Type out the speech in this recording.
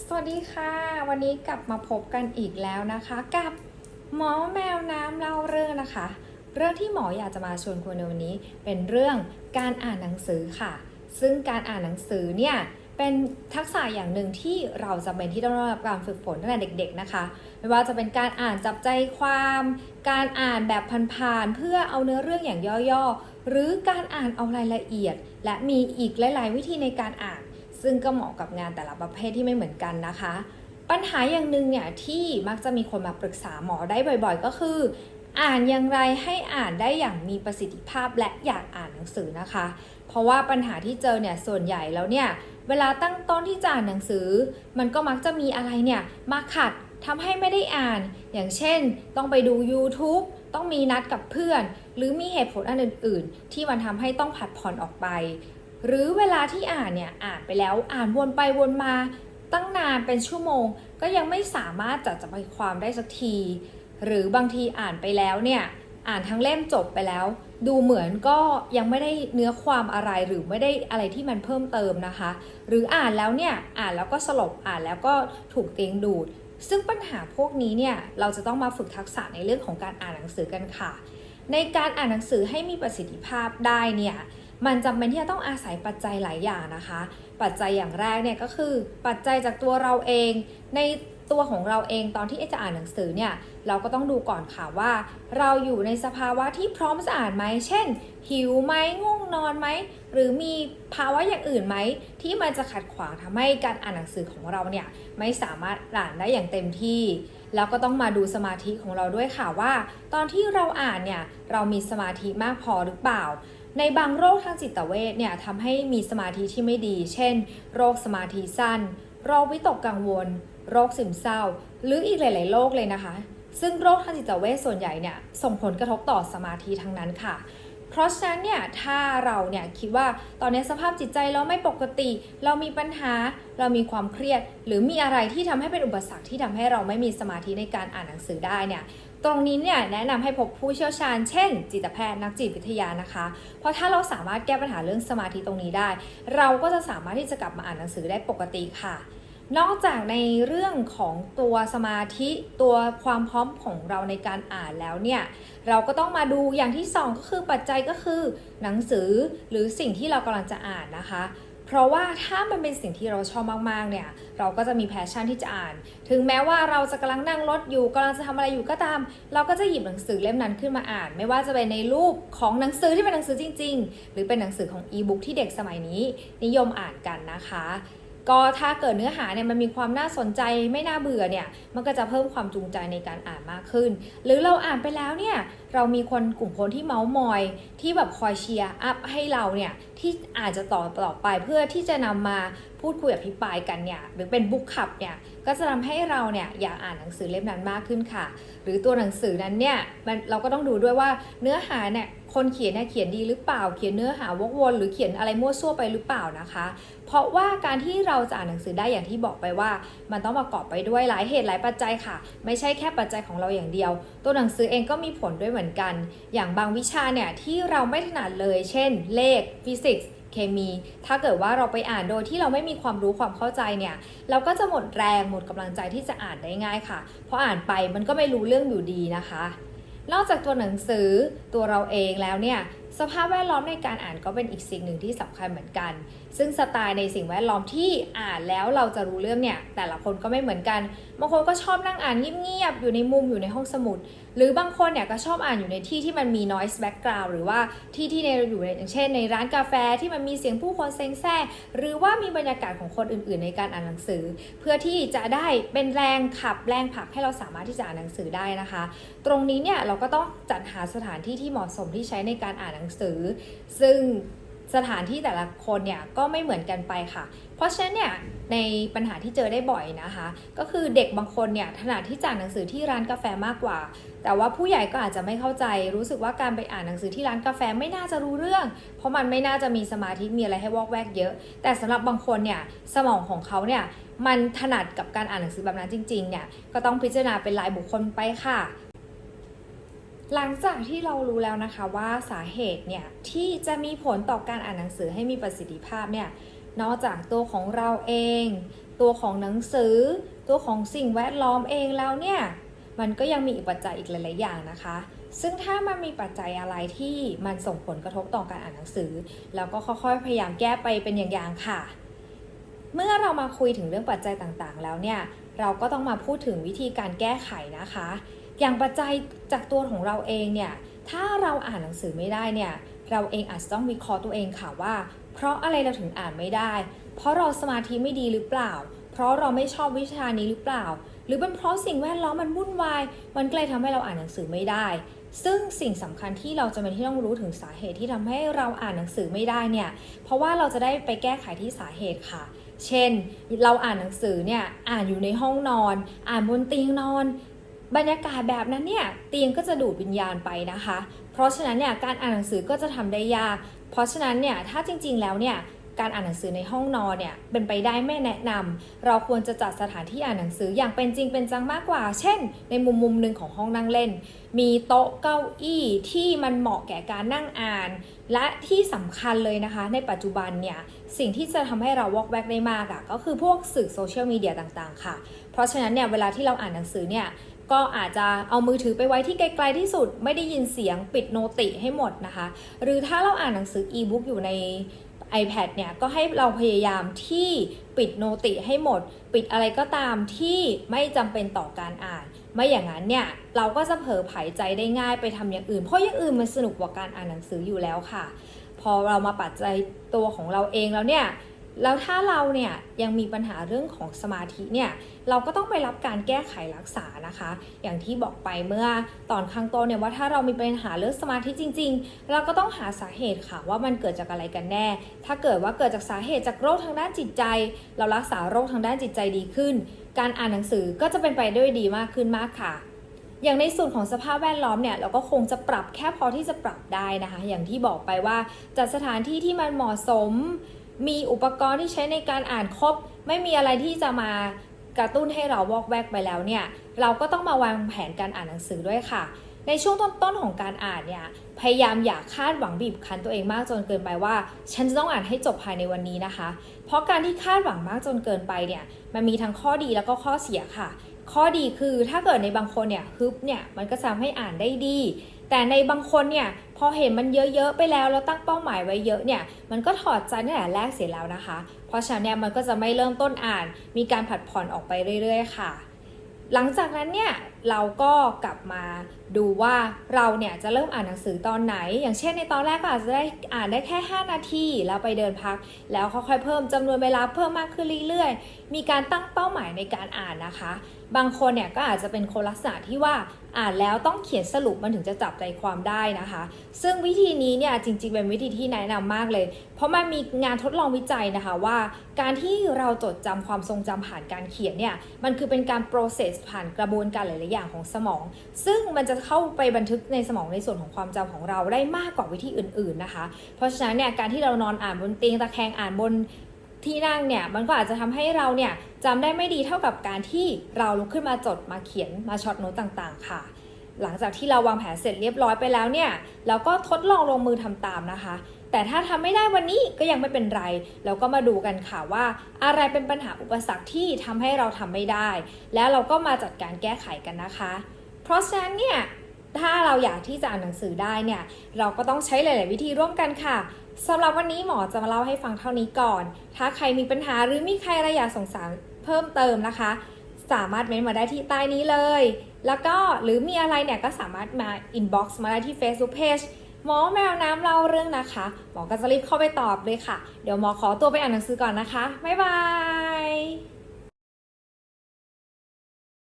สวัสดีค่ะ วันนี้กลับมาพบกันอีกแล้วนะคะ กับหมอแมวน้ำเล่าเรื่องนะคะ เรื่องที่หมออยากจะมาชวนคุยในวันนี้ เป็นเรื่องการอ่านหนังสือค่ะ ซึ่งการอ่านหนังสือเนี่ยเป็นทักษะอย่างหนึ่งที่เราจำเป็นที่ต้องได้รับการฝึกฝนตั้งแต่เด็ก ๆนะคะ ไม่ว่าจะเป็นการอ่านจับใจความ การอ่านแบบผ่านๆเพื่อเอาเนื้อเรื่องอย่างย่อๆ หรือการอ่านเอารายละเอียด และมีอีกหลาย ๆ วิธีในการอ่าน ซึ่งก็เหมาะกับงานแต่ละประเภทที่ไม่เหมือนกันนะคะ ปัญหาอย่างหนึ่งเนี่ยที่มักจะมีคนมาปรึกษาหมอได้บ่อยๆ ก็คือ อ่านอย่างไรให้อ่านได้อย่างมีประสิทธิภาพและอยากอ่านหนังสือนะคะ เพราะว่าปัญหาที่เจอเนี่ยส่วนใหญ่แล้วเนี่ยเวลาตั้งต้นที่จะอ่านหนังสือ มันก็มักจะมีอะไรเนี่ยมาขัดทำให้ไม่ได้อ่าน อย่างเช่น ต้องไปดู YouTube ต้องมีนัดกับเพื่อน หรือมีเหตุผลอันอื่น ๆ ที่มันทำให้ต้องผัดผ่อนออกไป หรือเวลาที่อ่านเนี่ยอ่านไปแล้วอ่านวนไปวนมาตั้งนานเป็นชั่วโมง ก็ยังไม่สามารถจัดจำไปความได้สักที หรือบางทีอ่านไปแล้วเนี่ยอ่านทั้งเล่มจบไปแล้ว ดูเหมือนก็ยังไม่ได้เนื้อความอะไรหรือไม่ได้อะไรที่มันเพิ่มเติมนะคะ หรืออ่านแล้วเนี่ยอ่านแล้วก็สลบอ่านแล้วก็ถูกเตียงดูด ซึ่งปัญหาพวกนี้เนี่ยเราจะต้องมาฝึกทักษะในเรื่องของการอ่านหนังสือกันค่ะ ในการอ่านหนังสือให้มีประสิทธิภาพได้เนี่ย มันจำเป็นที่จะต้องอาศัยปัจจัยหลายอย่างนะคะ ปัจจัยอย่างแรกเนี่ยก็คือปัจจัยจากตัวเราเองในตัวของเราเองตอนที่จะอ่านหนังสือเนี่ยเราก็ต้องดูก่อนค่ะว่า เราอยู่ในสภาวะที่พร้อมจะอ่านไหมเช่น หิวไหมง่วงนอนไหมหรือมีภาวะอย่างอื่นไหมที่มันจะขัดขวางทำให้การอ่านหนังสือของเราเนี่ยไม่สามารถอ่านได้อย่างเต็มที่แล้วก็ต้องมาดูสมาธิของเราด้วยค่ะว่า ตอนที่เราอ่านเนี่ยเรามีสมาธิมากพอหรือเปล่า ในบางโรคทางจิตเวชเนี่ยทำให้มีสมาธิที่ไม่ดี เช่น โรคสมาธิสั้น โรควิตกกังวล โรคซึมเศร้า หรืออีกหลาย ๆ โรคเลยนะคะ ซึ่งโรคทางจิตเวชส่วนใหญ่เนี่ยส่งผลกระทบต่อสมาธิทั้งนั้นค่ะ เพราะฉะนั้นเนี่ยถ้าเราเนี่ยคิดว่าตอนนี้สภาพจิตใจเราไม่ปกติ เรามีปัญหาเรามีความเครียด หรือมีอะไรที่ทำให้เป็นอุปสรรคที่ทำให้เราไม่มีสมาธิในการอ่านหนังสือได้เนี่ยตรงนี้เนี่ยแนะนำให้พบผู้เชี่ยวชาญ เช่น จิตแพทย์นักจิตวิทยานะคะ เพราะถ้าเราสามารถแก้ปัญหาเรื่องสมาธิตรงนี้ได้ เราก็จะสามารถที่จะกลับมาอ่านหนังสือได้ปกติค่ะ นอกจากในเรื่องของตัวสมาธิตัวความพร้อมของเราในการอ่านแล้วเนี่ยเราก็ต้องมาดูอย่างที่สองก็คือปัจจัยก็คือหนังสือหรือสิ่งที่เรากำลังจะอ่านนะคะ เพราะว่าถ้ามันเป็นสิ่งที่เราชอบมากๆเนี่ยเราก็จะมีแพชชั่นที่จะอ่าน ถึงแม้ว่าเราจะกำลังนั่งรถอยู่กำลังจะทำอะไรอยู่ก็ตาม เราก็จะหยิบหนังสือเล่มนั้นขึ้นมาอ่าน ไม่ว่าจะเป็นในรูปของหนังสือที่เป็นหนังสือจริง ๆ หรือเป็นหนังสือของอีบุ๊กที่เด็กสมัยนี้ นิยมอ่านกันนะคะ ก็ถ้าเกิดเนื้อหาเนี่ยมันมีความน่าสนใจไม่น่าเบื่อเนี่ยมันก็จะเพิ่มความจูงใจในการอ่านมากขึ้น หรือเราอ่านไปแล้วเนี่ย เรามีคนกลุ่มคนที่เมาส์มอย ที่แบบคอยเชียร์อัพให้เราเนี่ยที่อาจจะต่อต่อไปเพื่อที่จะนำมาพูดคุยอภิปรายกันเนี่ยหรือเป็นบุ๊กขับเนี่ยก็จะทำให้เราเนี่ยอยากอ่านหนังสือเล่มนั้นมากขึ้นค่ะ หรือตัวหนังสือนั้นเนี่ยมันเราก็ต้องดูด้วยว่าเนื้อหาเนี่ยคนเขียนเนี่ยเขียนดีหรือเปล่า เขียนเนื้อหาวกวนหรือเขียนอะไรมั่วซั่วไปหรือเปล่านะคะ เพราะว่าการที่เราจะอ่านหนังสือได้อย่างที่บอกไปว่า มันต้องประกอบไปด้วยหลายเหตุหลายปัจจัยค่ะ ไม่ใช่แค่ปัจจัยของเราอย่างเดียว ตัวหนังสือเองก็มีผลด้วยเหมือนกัน อย่างบางวิชาเนี่ยที่เราไม่ถนัดเลย เช่น เลขฟิสิกส์เคมี ถ้าเกิดว่าเราไปอ่านโดยที่เราไม่มีความรู้ความเข้าใจเนี่ย เราก็จะหมดแรงหมดกำลังใจที่จะอ่านได้ง่ายค่ะ เพราะอ่านไปมันก็ไม่รู้เรื่องอยู่ดีนะคะ นอกจากตัวหนังสือตัวเราเองแล้วเนี่ยสภาพแวดล้อมในการอ่านก็เป็นอีกสิ่งหนึ่งที่สำคัญเหมือนกัน ซึ่งสไตล์ในสิ่งแวดล้อมที่อ่านแล้วเราจะรู้เรื่องเนี่ยแต่ละคนก็ไม่เหมือนกัน บางคนก็ชอบนั่งอ่านเงียบๆอยู่ในมุมอยู่ในห้องสมุด หรือบางคนเนี่ยก็ชอบอ่านอยู่ในที่ที่มันมี noise background หรือว่าที่ที่ในอยู่ในอย่างเช่น ในร้านกาแฟที่มันมีเสียงผู้คนเซ็งแซ่หรือว่ามีบรรยากาศของคนอื่น ๆ ในการอ่านหนังสือ เพื่อที่จะได้เป็นแรงขับแรงผลักให้เราสามารถที่จะอ่านหนังสือได้นะคะ ตรงนี้เนี่ยเราก็ต้องจัดหาสถานที่ที่เหมาะสมที่ใช้ในการอ่านหนังสือ ซึ่ง สถานที่แต่ละคนเนี่ยก็ไม่เหมือนกันไปค่ะ เพราะฉะนั้นเนี่ยในปัญหาที่เจอได้บ่อยนะคะ ก็คือเด็กบางคนเนี่ยถนัดที่จะอ่านหนังสือที่ร้านกาแฟมากกว่า แต่ว่าผู้ใหญ่ก็อาจจะไม่เข้าใจ รู้สึกว่าการไปอ่านหนังสือที่ร้านกาแฟไม่น่าจะรู้เรื่อง เพราะมันไม่น่าจะมีสมาธิมีอะไรให้วอกแวกเยอะ แต่สำหรับบางคนเนี่ยสมองของเขาเนี่ยมันถนัดกับการอ่านหนังสือแบบนั้นจริงๆเนี่ยก็ต้องพิจารณาเป็นรายบุคคลไปค่ะ หลังจากที่เรารู้แล้วนะคะว่าสาเหตุเนี่ยที่จะมีผลต่อการอ่านหนังสือให้มีประสิทธิภาพเนี่ยนอกจากตัวของเราเอง ตัวของหนังสือ ตัวของสิ่งแวดล้อมเองแล้วเนี่ยมันก็ยังมีอีกปัจจัยอีกหลาย ๆ อย่างนะคะ ซึ่งถ้ามันมีปัจจัยอะไรที่มันส่งผลกระทบต่อการอ่านหนังสือเราก็ค่อย ๆ พยายามแก้ไปเป็นอย่าง ๆ ค่ะ เมื่อเรามาคุยถึงเรื่องปัจจัยต่าง ๆ แล้วเนี่ยเราก็ต้องมาพูดถึงวิธีการแก้ไขนะคะ อย่างปัจจัยจากตัวของเราเองเนี่ยถ้าเราอ่านหนังสือไม่ได้เนี่ยเราเองอาจจะต้องวิเคราะห์ตัวเองค่ะว่า เพราะอะไรเราถึงอ่านไม่ได้ เพราะเราสมาธิไม่ดีหรือเปล่า เพราะเราไม่ชอบวิชานี้หรือเปล่า หรือเป็นเพราะสิ่งแวดล้อมมันวุ่นวาย มันก็เลยทำให้เราอ่านหนังสือไม่ได้ ซึ่งสิ่งสำคัญที่เราจะเป็นที่ต้องรู้ถึงสาเหตุที่ทำให้เราอ่านหนังสือไม่ได้เนี่ย เพราะว่าเราจะได้ไปแก้ไขที่สาเหตุค่ะ เช่น เราอ่านหนังสือเนี่ยอ่านอยู่ในห้องนอน อ่านบนเตียงนอน บรรยากาศแบบนั้นเนี่ยเตียงก็จะดูดวิญญาณไปนะคะ เพราะฉะนั้นเนี่ยการอ่านหนังสือก็จะทำได้ยาก เพราะฉะนั้นเนี่ยถ้าจริง ๆ แล้วเนี่ยการอ่านหนังสือในห้องนอนเนี่ยเป็นไปได้ไม่แนะนำเราควรจะจัดสถานที่อ่านหนังสืออย่างเป็นจริงเป็นจังมากกว่า เช่น ในมุมมุมหนึ่งของห้องนั่งเล่น มีโต๊ะเก้าอี้ที่มันเหมาะแก่การนั่งอ่าน และที่สำคัญเลยนะคะ ในปัจจุบันเนี่ยสิ่งที่จะทำให้เราวอกแวกได้มากอะ่ะก็คือพวกสื่อโซเชียลมีเดียต่างๆ ค่ะ เพราะฉะนั้นเนี่ยเวลาที่เราอ่านหนังสือเนี่ย ก็อาจจะเอามือถือไปไว้ที่ไกลๆที่สุด ไม่ได้ยินเสียงปิดโนติให้หมดนะคะ หรือถ้าเราอ่านหนังสืออีบุ๊กอยู่ใน iPad เนี่ยก็ให้เราพยายามที่ปิดโนติให้หมด ปิดอะไรก็ตามที่ไม่จำเป็นต่อการอ่าน ไม่อย่างนั้นเนี่ยเราก็จะเผลอไผลใจได้ง่ายไปทำอย่างอื่น เพราะอย่างอื่นมันสนุกกว่าการอ่านหนังสืออยู่แล้วค่ะ พอเรามาปัจจัยตัวของเราเองแล้วเนี่ย แล้วถ้าเราเนี่ยยังมีปัญหาเรื่องของสมาธิเนี่ยเราก็ต้องไปรับการแก้ไขรักษานะคะ อย่างที่บอกไปเมื่อตอนข้างต้นเนี่ยว่าถ้าเรามีปัญหาเรื่องสมาธิจริง ๆ เราก็ต้องหาสาเหตุค่ะว่ามันเกิดจากอะไรกันแน่ ถ้าเกิดว่าเกิดจากสาเหตุจากโรคทางด้านจิตใจ เรารักษาโรคทางด้านจิตใจดีขึ้น การอ่านหนังสือก็จะเป็นไปด้วยดีมากขึ้นมากค่ะอย่างในส่วนของสภาพแวดล้อมเนี่ยเราก็คงจะปรับแค่พอที่จะปรับได้นะคะ อย่างที่บอกไปว่าจัดสถานที่ที่มันเหมาะสม มีอุปกรณ์ที่ใช้ในการอ่านครบ ไม่มีอะไรที่จะมากระตุ้นให้เราวอกแวกไปแล้วเนี่ยเราก็ต้องมาวางแผนการอ่านหนังสือด้วยค่ะ ในช่วงต้นๆของการอ่านเนี่ยพยายามอย่าคาดหวังบีบคั้นตัวเองมากจนเกินไปว่า ฉันจะต้องอ่านให้จบภายในวันนี้นะคะ เพราะการที่คาดหวังมากจนเกินไปเนี่ยมันมีทั้งข้อดีแล้วก็ข้อเสียค่ะ ข้อดีคือถ้าเกิดในบางคนเนี่ยฮึบเนี่ยมันก็จะทำให้อ่านได้ดี แต่ในบางคนเนี่ยพอเห็นมันเยอะๆไปแล้วแล้วตั้งเป้าหมายไว้เยอะเนี่ยมันก็ถอดใจตั้งแต่แรกเสียแล้วนะคะ เพราะฉะนั้นเนี่ยมันก็จะไม่เริ่มต้นอ่าน มีการผัดผ่อนออกไปเรื่อย ๆ ค่ะ หลังจากนั้นเนี่ย เราก็กลับมาดูว่าเราเนี่ยจะเริ่มอ่านหนังสือตอนไหน อย่างเช่นในตอนแรกก็อาจจะได้อ่านได้แค่ 5 นาทีแล้วไปเดินพัก แล้วค่อยๆเพิ่มจำนวนเวลาเพิ่มมากขึ้นเรื่อยๆ มีการตั้งเป้าหมายในการอ่านนะคะ บางคนเนี่ยก็อาจจะเป็นคนลักษณะที่ว่าอ่านแล้วต้องเขียนสรุปมันถึงจะจับใจความได้นะคะ ซึ่งวิธีนี้เนี่ยจริงๆเป็นวิธีที่แนะนำมากเลย เพราะมันมีงานทดลองวิจัยนะคะว่า การที่เราจดจำความทรงจำผ่านการเขียนเนี่ยมันคือเป็นการ process ผ่านกระบวนการหลายๆอย่างของสมอง ซึ่งมันจะเข้าไปบันทึกในสมองในส่วนของความจำของเราได้มากกว่าวิธีอื่น ๆนะคะ เพราะฉะนั้นเนี่ยการที่เรานอนอ่านบนเตียงตะแคงอ่านบนที่นั่งเนี่ยมันก็อาจจะทำให้เราเนี่ยจำได้ไม่ดีเท่ากับการที่เราลุกขึ้นมาจดมาเขียนมาช็อตโน้ตต่างๆ ค่ะ หลังจากที่เราวางแผนเสร็จเรียบร้อยไปแล้วเนี่ยเราก็ทดลองลงมือทำตามนะคะ แต่ถ้าทำไม่ได้วันนี้ก็ยังไม่เป็นไรเราก็มาดูกันค่ะว่าอะไรเป็นปัญหาอุปสรรคที่ทำให้เราทำไม่ได้ แล้วเราก็มาจัดการแก้ไขกันนะคะ เพราะฉะนั้นเนี่ยถ้าเราอยากที่จะอ่านหนังสือได้เนี่ย เราก็ต้องใช้หลาย ๆ วิธีร่วมกันค่ะสำหรับวันนี้หมอจะมาเล่าให้ฟังเท่านี้ก่อน ถ้าใครมีปัญหาหรือมีใครอะไรอยากสงสารเพิ่มเติมนะคะ สามารถเม้นต์มาได้ที่ใต้นี้เลย แล้วก็หรือมีอะไรเนี่ยก็สามารถมา inbox มาได้ที่ Facebook Page หมอแมวน้ำเล่าเรื่องนะคะ หมอก็จะรีบเข้าไปตอบเลยค่ะ เดี๋ยวหมอขอตัวไปอ่านหนังสือก่อนนะคะ บ๊ายบาย